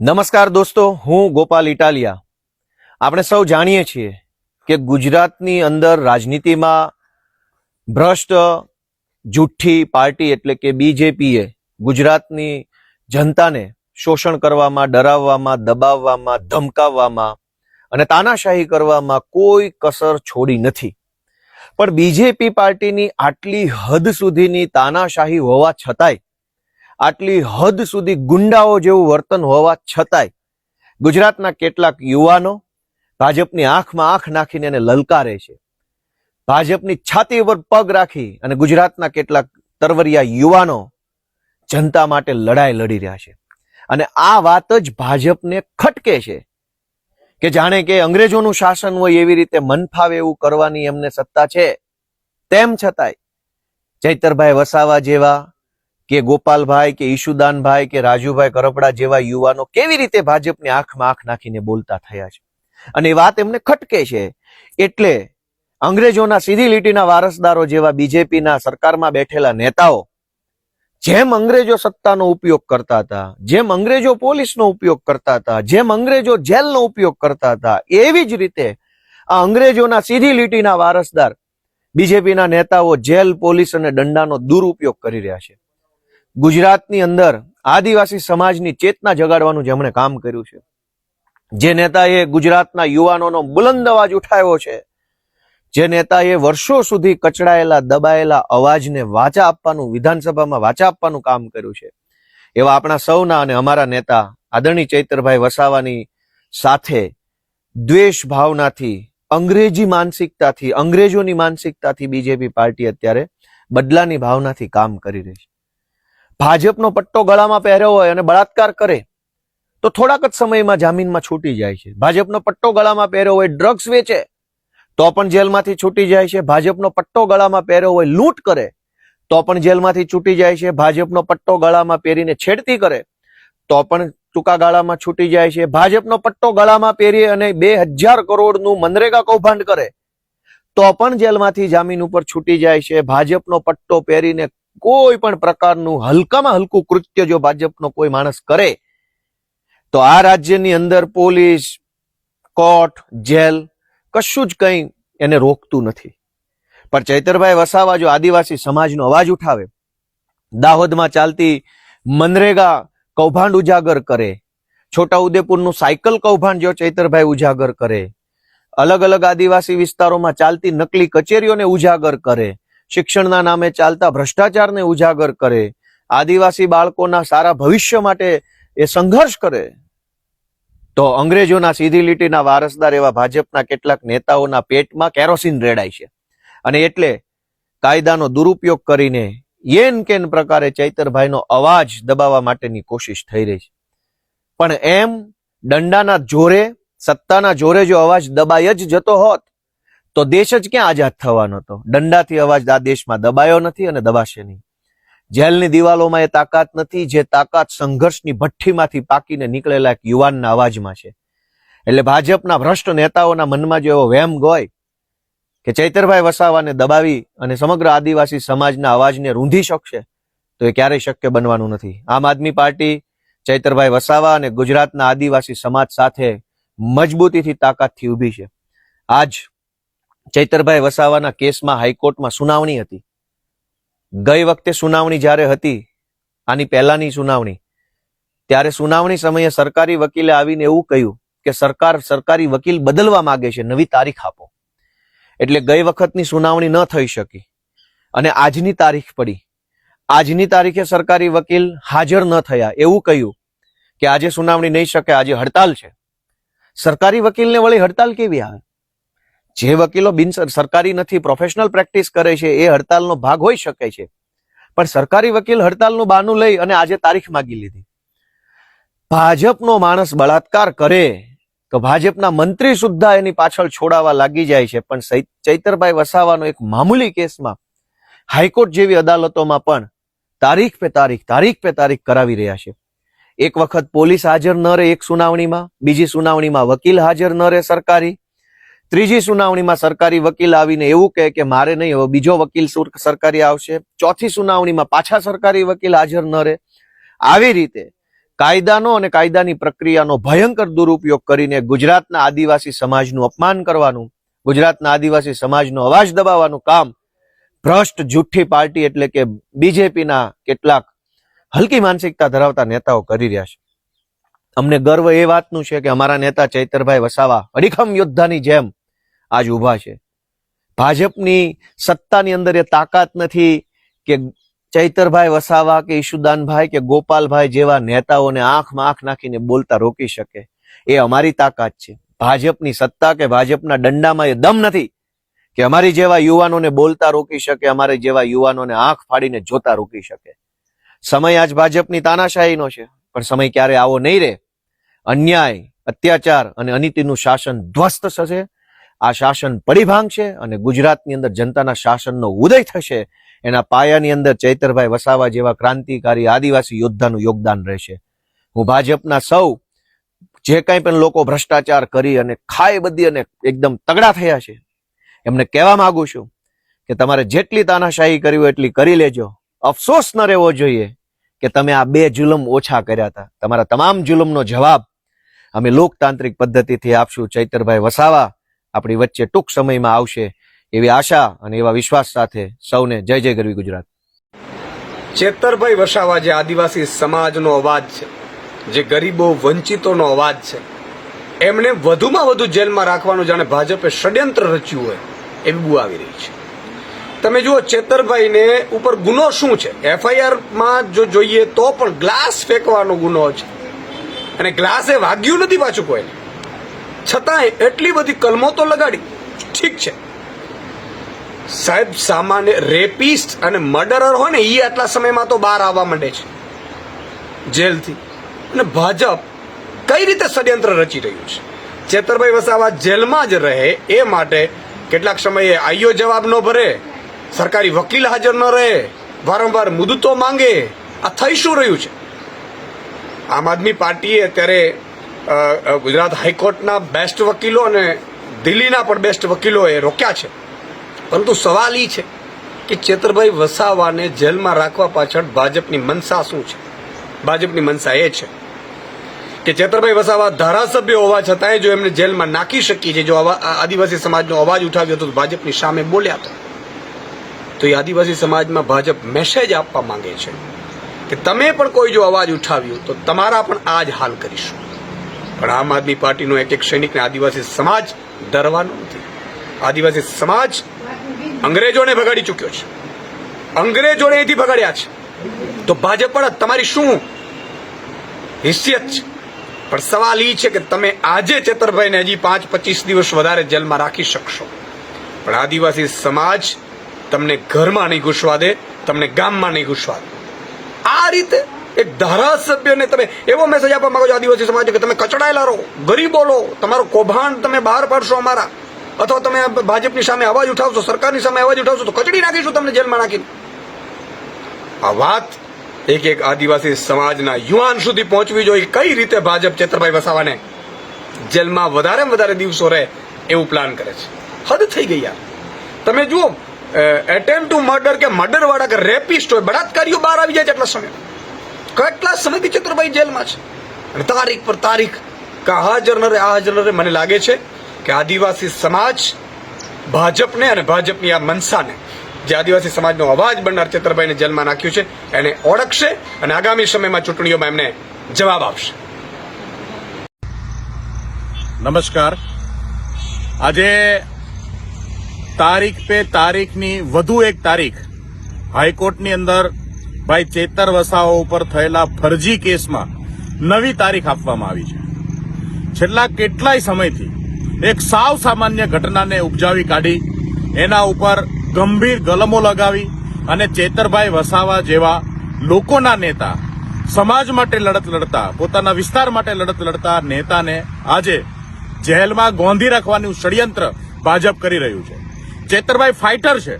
નમસ્કાર દોસ્તો, હું ગોપાલ ઇટાલિયા. આપણે સૌ જાણીએ છીએ કે ગુજરાતની અંદર રાજનીતિમાં ભ્રષ્ટ, જુઠ્ઠી પાર્ટી એટલે કે બીજેપીએ ગુજરાતની જનતાને શોષણ કરવામાં, ડરાવવામાં, દબાવવામાં, ધમકાવવામાં અને તાનાશાહી કરવામાં કોઈ કસર છોડી નથી. પણ બીજેપી પાર્ટીની આટલી હદ સુધીની તાનાશાહી હોવા છતાંય આટલી હદ સુધી ગુંડાઓ જેવું વર્તન હોવા છતાંય ગુજરાતના કેટલાક યુવાનો ભાજપની આંખમાં આંખ નાખીને એને લલકારે છે. ભાજપની છાતી ઉપર પગ રાખી અને ગુજરાતના કેટલાક તરવરિયા યુવાનો જનતા માટે લડાઈ લડી રહ્યા છે. અને આ વાત જ ભાજપને ખટકે છે કે જાણે કે અંગ્રેજોનું શાસન હોય એવી રીતે મનફાવે એવું કરવાની એમને સત્તા છે. તેમ છતાંય ચૈતરભાઈ વસાવા જેવા કે ગોપાલભાઈ, કે ઈશુદાનભાઈ, કે રાજુભાઈ કરપડા જેવા યુવાનો કેવી રીતે ભાજપની આંખમાં આંખ નાખીને બોલતા થયા છે? અને એ વાત એમને ખટકે છે. એટલે અંગ્રેજોના સીધી લીટીના વારસદારો જેવા બીજેપીના સરકારમાં બેઠેલા નેતાઓ જેમ અંગ્રેજો સત્તાનો ઉપયોગ કરતા હતા, જેમ અંગ્રેજો પોલીસનો ઉપયોગ કરતા હતા, જેમ અંગ્રેજો જેલનો ઉપયોગ કરતા હતા, એવી જ રીતે આ અંગ્રેજોના સીધી લીટીના વારસદાર બીજેપીના નેતાઓ જેલ, પોલીસ અને દંડાનો દુરુપયોગ કરી રહ્યા છે. ગુજરાતની અંદર આદિવાસી સમાજની ચેતના જગાડવાનું જેમણે કામ કર્યું છે. જે નેતાએ ગુજરાતના યુવાનોનો બુલંદ અવાજ ઉઠાવ્યો છે, જે નેતાએ વર્ષો સુધી કચડાયેલા, દબાયેલા અવાજને વાચા આપવાનું, વિધાનસભામાં વાચા આપવાનું કામ કર્યું છે. એવા આપણા સૌના અને અમારા નેતા આદરણી ચૈતરભાઈ વસાવાની સાથે દ્વેષ ભાવનાથી, અંગ્રેજી માનસિકતાથી, અંગ્રેજોની માનસિકતાથી બીજેપી પાર્ટી અત્યારે બદલાની ભાવનાથી કામ કરી રહી છે. ભાજપનો પટ્ટો ગળામાં પહેર્યો હોય અને બળાત્કાર કરે, તો થોડાક જ સમયમાં જામીનમાં છૂટી જાય છે. ભાજપનો પટ્ટો ગળામાં પહેર્યો હોય, ડ્રગ્સ વેચે, તો પણ જેલમાંથી છૂટી જાય છે. ભાજપનો પટ્ટો ગળામાં પહેર્યો હોય, લૂંટ કરે, તો પણ જેલમાંથી છૂટી જાય છે. ભાજપનો પટ્ટો ગળામાં પહેરીને છેડતી કરે, તો પણ ટૂંકા ગાળામાં છૂટી જાય છે. ભાજપનો પટ્ટો ગળામાં પહેરી અને બે હજાર કરોડનું મનરેગા કૌભાંડ કરે, તો પણ જેલમાંથી જામીન ઉપર છૂટી જાય છે. ભાજપનો પટ્ટો પહેરીને કોઈ પણ પ્રકારનું હલકામાં હલકું કૃત્ય જો ભાજપનો કોઈ માણસ કરે, તો આ રાજ્યની અંદર પોલીસ, કોર્ટ, જેલ કશું જ કંઈ એને રોકતું નથી. પણ ચૈતરભાઈ વસાવા જો આદિવાસી સમાજનો અવાજ ઉઠાવે, દાહોદમાં ચાલતી મનરેગા કૌભાંડ ઉજાગર કરે, છોટાઉદેપુરનું સાયકલ કૌભાંડ જો ચૈતરભાઈ ઉજાગર કરે, અલગ અલગ આદિવાસી વિસ્તારોમાં ચાલતી નકલી કચેરીઓને ઉજાગર કરે શિક્ષણના નામે ચાલતા ભ્રષ્ટાચારને ઉજાગર કરે, આદિવાસી બાળકોના સારા ભવિષ્ય માટે એ સંઘર્ષ કરે. તો અંગ્રેજોના સીધી લીટીના વારસદાર એવા ભાજપના કેટલાક નેતાઓના પેટમાં કેરોસીન રેડાય છે. અને એટલે કાયદાનો દુરુપયોગ કરીને યેન કેન પ્રકારે ચૈતરભાઈનો અવાજ દબાવવા માટેની કોશિશ થઈ રહી છે. પણ એમ દંડાના જોરે, સત્તાના જોરે જો અવાજ દબાઈ જ જતો હોત તો દેશ જ ક્યાં આઝાદ થવાનો હતો? દંડાથી અવાજ આ દેશમાં દબાયો નથી અને દબાશે નહીં. જેલની દિવાલોમાં એ તાકાત નથી, જે તાકાત સંઘર્ષની ભઠ્ઠીમાંથી પાકીને નીકળેલા એક યુવાનના અવાજમાં છે. એટલે ભાજપના ભ્રષ્ટ નેતાઓના મનમાં જો એવો વહેમ ગોય કે ચૈતરભાઈ વસાવાને દબાવી અને સમગ્ર આદિવાસી સમાજના અવાજને રૂંધી શકશે, તો એ ક્યારેય શક્ય બનવાનું નથી. આમ આદમી પાર્ટી ચૈતરભાઈ વસાવા અને ગુજરાતના આદિવાસી સમાજ સાથે મજબૂતીથી તાકાતથી ઊભી છે. આજ ચૈતરભાઈ વસાવાના કેસમાં હાઈકોર્ટમાં સુનાવણી હતી. ગઈ વખતે સુનાવણી જ્યારે હતી, આની પહેલાની સુનાવણી, ત્યારે સુનાવણી સમયે સરકારી વકીલે આવીને એવું કહ્યું કે સરકાર સરકારી વકીલ બદલવા માંગે છે, નવી તારીખ આપો. એટલે ગઈ વખતની સુનાવણી ન થઈ શકી. અને આજની તારીખ પડી. આજની તારીખે સરકારી વકીલ હાજર ન થયા. એવું કહ્યું કે આજે સુનાવણી નહીં શકે, આજે હડતાલ છે. સરકારી વકીલને વળી હડતાલ કેવી આવે? જે વકીલો બિન સરકારી નથી પ્રોફેશનલ પ્રેક્ટિસ કરે છે, એ હડતાલનો ભાગ હોઈ શકે છે. પણ સરકારી વકીલ હડતાલનું બાનું લઈ અને આજે તારીખ માગી લીધી. ભાજપનો માણસ બળાત્કાર કરે તો ભાજપના મંત્રી સુદ્ધા એની પાછળ છોડાવા લાગી જાય છે. પણ ચૈતરભાઈ વસાવાનો એક મામૂલી કેસમાં હાઈકોર્ટ જેવી અદાલતોમાં પણ તારીખ પે તારીખ તારીખ પે તારીખ કરાવી રહ્યા છે. એક વખત પોલીસ હાજર ન રહે એક સુનાવણીમાં, બીજી સુનાવણીમાં વકીલ હાજર ન રહે સરકારી. ત્રીજી સુનાવણીમાં સરકારી વકીલ આવીને એવું કહે કે મારે નહીં, હવે બીજો વકીલ સુર- સરકારી આવશે. ચોથી સુનાવણીમાં પાછા સરકારી વકીલ હાજર ન રહે. આવી રીતે કાયદાનો અને કાયદાની પ્રક્રિયાનો ભયંકર દુરુપયોગ કરીને ગુજરાતના આદિવાસી સમાજનું અપમાન કરવાનું, ગુજરાતના આદિવાસી સમાજનો અવાજ દબાવવાનું કામ ભ્રષ્ટ જુઠ્ઠી પાર્ટી એટલે કે બીજેપીના કેટલાક હલકી માનસિકતા ધરાવતા નેતાઓ કરી રહ્યા છે. અમને ગર્વ એ વાતનું છે કે અમારા નેતા ચૈતરભાઈ વસાવા અડીખમ યોદ્ધાની જેમ આજ ઊભા છે. ભાજપની સત્તાની અંદર એ તાકાત નથી કે ચૈતરભાઈ વસાવા કે ઈશુદાનભાઈ કે ગોપાલભાઈ જેવા નેતાઓને આંખમાં આંખ નાખીને બોલતા રોકી શકે. એ અમારી તાકાત છે. ભાજપની સત્તા કે ભાજપના દંડામાં એ દમ નથી કે અમારી જેવા યુવાનોને બોલતા રોકી શકે, અમારે જેવા યુવાનોને આંખ ફાડીને જોતા રોકી શકે. સમય આજ ભાજપની તાનાશાહીનો છે, પણ સમય ક્યારે આવો નહીં રહે. અન્યાય, અત્યાચાર અને અનીતિનું શાસન ધ્વસ્ત થશે. આ શાસન પડી ભાંગશે અને ગુજરાતની અંદર જનતાના શાસનનો ઉદય થશે. એના પાયાની અંદર ચૈતરભાઈ વસાવા જેવા ક્રાંતિકારી આદિવાસી યોદ્ધાનું યોગદાન રહેશે. હું ભાજપના સૌ, જે કંઈ પણ લોકો ભ્રષ્ટાચાર કરી અને ખાઈ બધી અને એકદમ તગડા થયા છે, એમને કહેવા માંગુ છું કે તમારે જેટલી તાનાશાહી કરી હોય એટલી કરી લેજો. અફસોસ ન રહેવો જોઈએ કે તમે આ બે જુલમ ઓછા કર્યા હતા. તમારા તમામ જુલમનો જવાબ અમે લોકતાંત્રિક પદ્ધતિથી આપશું. ચૈતરભાઈ વસાવા આપણી વચ્ચે ટૂંક સમયમાં આવશે એવી આશા અને એવા વિશ્વાસ સાથે સૌને જય જય ગરવી ગુજરાત. ચેતરભાઈ વસાવા જે આદિવાસી સમાજનો અવાજ છે, જે ગરીબો વંચિતોનો અવાજ છે, એમને વધુમાં વધુ જેલમાં રાખવાનું જાણે ભાજપે ષડયંત્ર રચ્યું હોય એવી બુ આવી રહી છે. તમે જુઓ, ચેતરભાઈને ઉપર ગુનો શું છે? એફઆઈઆરમાં જો જોઈએ તો પણ ગ્લાસ ફેંકવાનો ગુનો છે. અને ગ્લાસે વાગ્યું નથી પાછું કોઈ છતાંય એટલી બધી કલમો તો લગાડી. ઠીક છે. સાહેબ, સામાન્ય રેપિસ્ટ અને મર્ડરર હોય ને એ આટલા સમયમાં તો બહાર આવવા માંડે છે. જેલથી. અને ભાજપ કઈ રીતે ષડયંત્ર રચી રહ્યું છે? ચેતરભાઈ વસાવા જેલમાં જ રહે, એ માટે કેટલાક સમયે આઈયો જવાબ ન ભરે, સરકારી વકીલ હાજર ન રહે, વારંવાર મુદતો માંગે. આ થઈ શું રહ્યું છે? આમ આદમી પાર્ટીએ અત્યારે ગુજરાત હાઈકોર્ટના બેસ્ટ વકીલો અને દિલ્હીના પણ બેસ્ટ વકીલોએ રોક્યા છે. પરંતુ સવાલ એ છે કે ચેતરભાઈ વસાવાને જેલમાં રાખવા પાછળ ભાજપની મનસા શું છે? ભાજપની મનસા એ છે કે ચેતરભાઈ વસાવા ધારાસભ્ય હોવા છતાંય જો એમને જેલમાં નાખી શકીએ છીએ, જો આદિવાસી સમાજનો અવાજ ઉઠાવ્યો હતો ભાજપની સામે બોલ્યા હતા તો એ આદિવાસી સમાજમાં ભાજપ મેસેજ આપવા માંગે છે. કે તમે પણ કોઈ જો અવાજ ઉઠાવ્યો, તો તમારા પણ આ જ હાલ કરીશું. પણ આમ આદમી પાર્ટીનો એક એક સૈનિકને આદિવાસી સમાજ ડરવાનો નથી. આદિવાસી સમાજ અંગ્રેજોને ભગાડી ચૂક્યો છે. અંગ્રેજોને અહીંથી ભગાડ્યા છે. તો ભાજપ પણ તમારી શું હિસ્સિયત છે? પણ સવાલ એ છે કે તમે આજે ચેતરભાઈને હજી પાંચ પચીસ દિવસ વધારે જેલમાં રાખી શકશો. પણ આદિવાસી સમાજ તમને ઘરમાં નહીં ઘૂસવા દે, તમને ગામમાં નહીં ઘૂસવા દે. આ રીતે એક ધારાસભ્યને તમે એવો મેસેજ આપવા માંગો છો, આદિવાસી સમાજ કે તમે કચડાયેલા રહો, ગરીબો લો, તમારું કૌભાંડ તમે બહાર પાડશો અમારા. અથવા તમે ભાજપની સામે અવાજ ઉઠાવશો, સરકારની સામે અવાજ ઉઠાવશો, તો કચડી નાખીશું તમને જેલમાં નાખીને. આ વાત એક એક આદિવાસી સમાજના યુવાન સુધી પહોંચવી જોઈએ, કઈ રીતે ભાજપ ચેતરભાઈ વસાવાને જેલમાં વધારે વધારે દિવસો રહે એવું પ્લાન કરે છે. હદ થઈ ગઈ યાર. તમે જુઓ એટેમ્પ ટુ મર્ડર કે મર્ડર વાળા કે રેપિસ્ટ હોય, બળાત્કારીઓ બહાર આવી જાય છે એટલા સમય. કેટલા સમયથી ચતુરભાઈ જેલમાં છે? અને તારીખ પર તારીખ કે હાજર ન રહે, આ હાજર ન રહે, મને લાગે છે કે આદિવાસી સમાજ ભાજપને અને ભાજપની આ મનસાને, જે આદિવાસી સમાજનો અવાજ બનનાર ચેતરભાઈને જેલમાં નાખ્યું છે, એને ઓળખશે અને આગામી સમયમાં ચૂંટણીઓમાં એમને જવાબ આપશે. નમસ્કાર. આજે તારીખ પે તારીખની વધુ એક તારીખ. હાઈકોર્ટની અંદર ભાઈ ચેતર વસાવા ઉપર થયેલા ફરજી કેસમાં નવી તારીખ આપવામાં આવી છે. છેલ્લા કેટલાય સમયથી એક સાવ સામાન્ય ઘટનાને ઉપજાવી કાઢી, એના ઉપર ગંભીર ગલમો લગાવી અને ચેતરભાઈ વસાવા જેવા લોકોના નેતા, સમાજ માટે લડત લડતા, પોતાના વિસ્તાર માટે લડત લડતા નેતાને આજે જેલમાં ગોંધી રાખવાનું ષડયંત્ર ભાજપ કરી રહ્યું છે. ચેતરભાઈ ફાઇટર છે.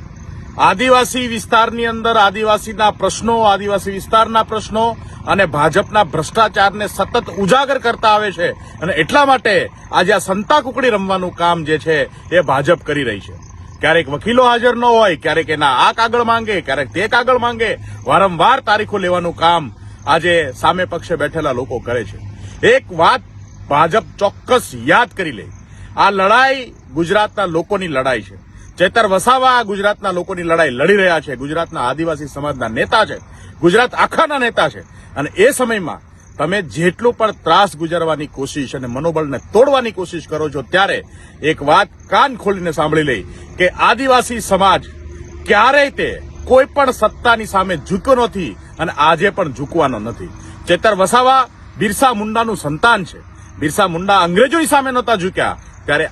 આદિવાસી વિસ્તારની અંદર આદિવાસીના પ્રશ્નો, આદિવાસી વિસ્તારના પ્રશ્નો અને ભાજપના ભ્રષ્ટાચારને સતત ઉજાગર કરતા આવે છે અને એટલા માટે આજે આ સંતા કુકડી રમવાનું કામ જે છે એ ભાજપ કરી રહી છે. ક્યારેક વકીલો હાજર ન હોય, ક્યારેક એના આ કાગળ માંગે, ક્યારેક તે કાગળ માંગે, વારંવાર તારીખો લેવાનું કામ આજે સામે પક્ષે બેઠેલા લોકો કરે છે. એક વાત ભાજપ ચોક્કસ યાદ કરી લે. આ લડાઈ ગુજરાતના લોકોની લડાઈ છે. ચેતર વસાવા ગુજરાતના લોકોની લડાઈ લડી રહ્યા છે. ગુજરાતના આદિવાસી સમાજના નેતા છે. ગુજરાત આખાના નેતા છે. અને એ સમયમાં તમે જેટલું પણ ત્રાસ ગુજારવાની કોશિશ અને મનોબળને તોડવાની કોશિશ કરો છો ત્યારે એક વાત કાન ખોલીને સાંભળી લઈ કે આદિવાસી સમાજ ક્યારેય તે કોઈ પણ સત્તાની સામે ઝૂક્યો નથી અને આજે પણ ઝૂકવાનો નથી. ચેતર વસાવા બિરસા મુંડાનું સંતાન છે. બિરસા મુંડા અંગ્રેજોની સામે નહોતા ઝૂક્યા. ત્યારે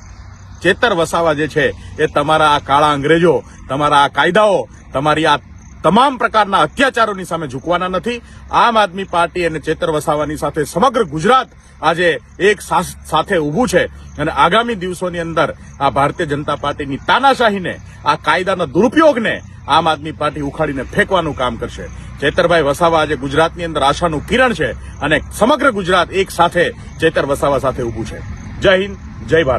ચેતર વસાવા જે છે એ તમારા આ કાળા અંગ્રેજો, તમારા આ કાયદાઓ, તમારી આ તમામ પ્રકારના અત્યાચારોની સામે ઝૂકવાના નથી. આમ આદમી પાર્ટી અને ચેતર વસાવાની સાથે સમગ્ર ગુજરાત આજે એક સાથે ઊભું છે. અને આગામી દિવસોની અંદર આ ભારતીય જનતા પાર્ટીની તાનાશાહીને, આ કાયદાના દુરુપયોગને આમ આદમી પાર્ટી ઉખાડીને ફેંકવાનું કામ કરશે. ચેતરભાઈ વસાવા આજે ગુજરાતની અંદર આશાનું કિરણ છે અને સમગ્ર ગુજરાત એક સાથે ચેતર વસાવા સાથે ઊભું છે. જય હિન્દ, જય ભારત.